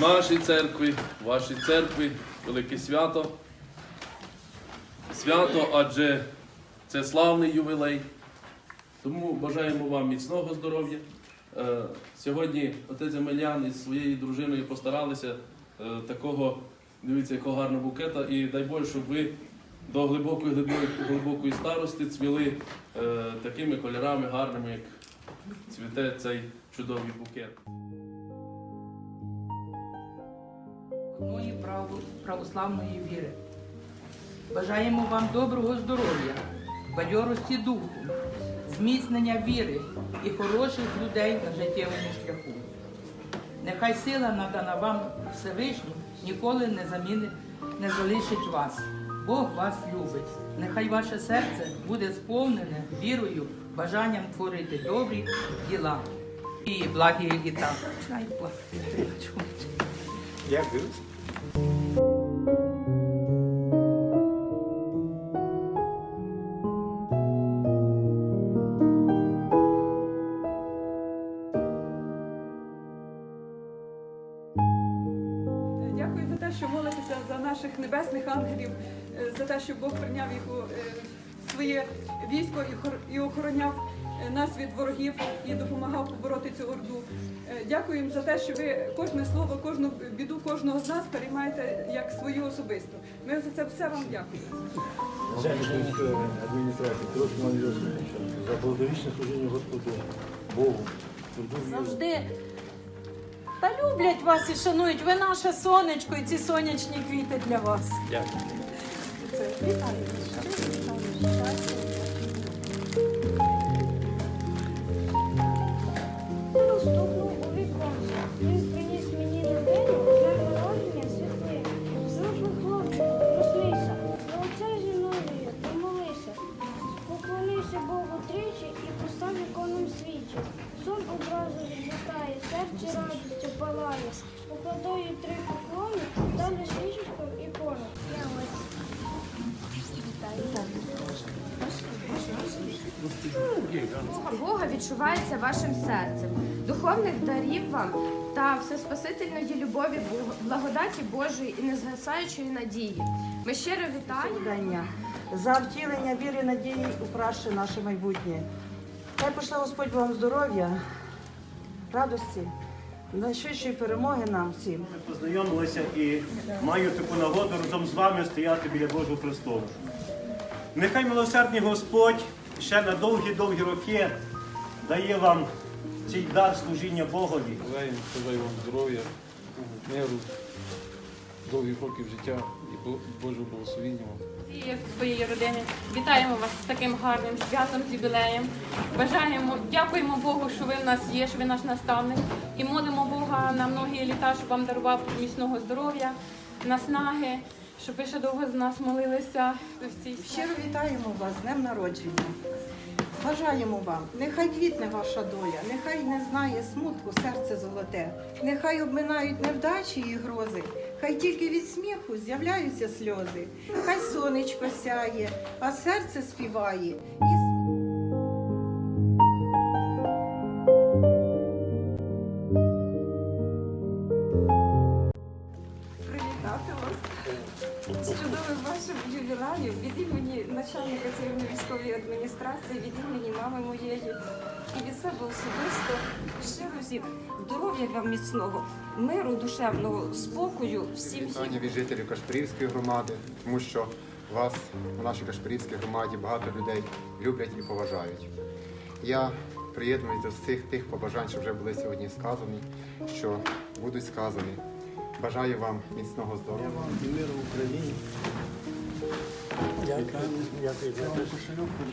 нашій церкві, в вашій церкві велике свято. Свято, адже це славний ювілей. Тому бажаємо вам міцного здоров'я. Е, Сьогодні отець Емельян із своєю дружиною постаралися е, такого, дивіться, якого гарного букета. І дай Боже, щоб ви до глибокої глибокої, глибокої старості цвіли е, такими кольорами гарними, як цвіте цей чудовий букет. одної право- православної віри. Бажаємо вам доброго здоров'я, бадьорості духу, зміцнення віри і хороших людей на життєвому шляху. Нехай сила надана вам Всевишнім ніколи не замінить, не залишить вас. Бог вас любить. Нехай ваше серце буде сповнене вірою, бажанням творити добрі діла. І благі літа. Дякую. Те, що молитеся за наших небесних ангелів, е, за те, що Бог прийняв їх у е, своє військо і хор- і охороняв е, нас від ворогів і допомагав побороти цю орду. Дякуємо за те, що ви кожне слово, кожну біду кожного з нас переймаєте як свою особисту. Ми за це все вам дякуємо. Адміністрації, Йосиповича, за благовічне служіння Господу Богу. Завжди. Та люблять вас і шанують. Ви наше сонечко і ці сонячні квіти для вас. Дякую. Це вітаю. Палає. Покладаю три поклони, далі свічечку ось. Слуга Бога відчувається вашим серцем, духовних дарів вам та всеспасительної любові Бога, благодаті Божої і незгасаючої надії. Ми щиро вітаємо. За втілення віри, надії у краще наше майбутнє. Хай пошле Господь вам здоров'я, радості, найшвидшої перемоги нам всім. Ми познайомилися і маю таку нагоду разом з вами стояти біля Божого престолу. Нехай милосердний Господь ще на довгі-довгі роки дає вам цей дар служіння Богові. Бажаю вам здоров'я, миру, довгих років життя і Божого благословіння вам. Всієї своєї родини. Вітаємо вас з таким гарним святом, з юбілеєм. Бажаємо, дякуємо Богу, що ви в нас є, що ви наш наставник. І молимо Бога на многі літа, щоб вам дарував міцного здоров'я, наснаги, щоб ви ще довго з нас молилися Щиро вітаємо вас з днем народження. Бажаємо вам, нехай квітне ваша доля, нехай не знає смутку серце золоте, нехай обминають невдачі і грози, хай тільки від сміху з'являються сльози, хай сонечко сяє, а серце співає. І вашим ювілеєм від імені начальника цивільної військової адміністрації, від імені мами моєї і від себе особисто щиро всім здоров'я вам міцного, миру душевного, спокою всім Вітання від жителів Кашпирівської громади, тому що вас у нашій Кашпирівській громаді багато людей люблять і поважають. Я приєднуюсь до всіх тих побажань, що вже були сьогодні сказані, що будуть сказані. Бажаю вам міцного здоров'я. І мир в Україні. Дякую. Дякую. Дякую. Дмитрий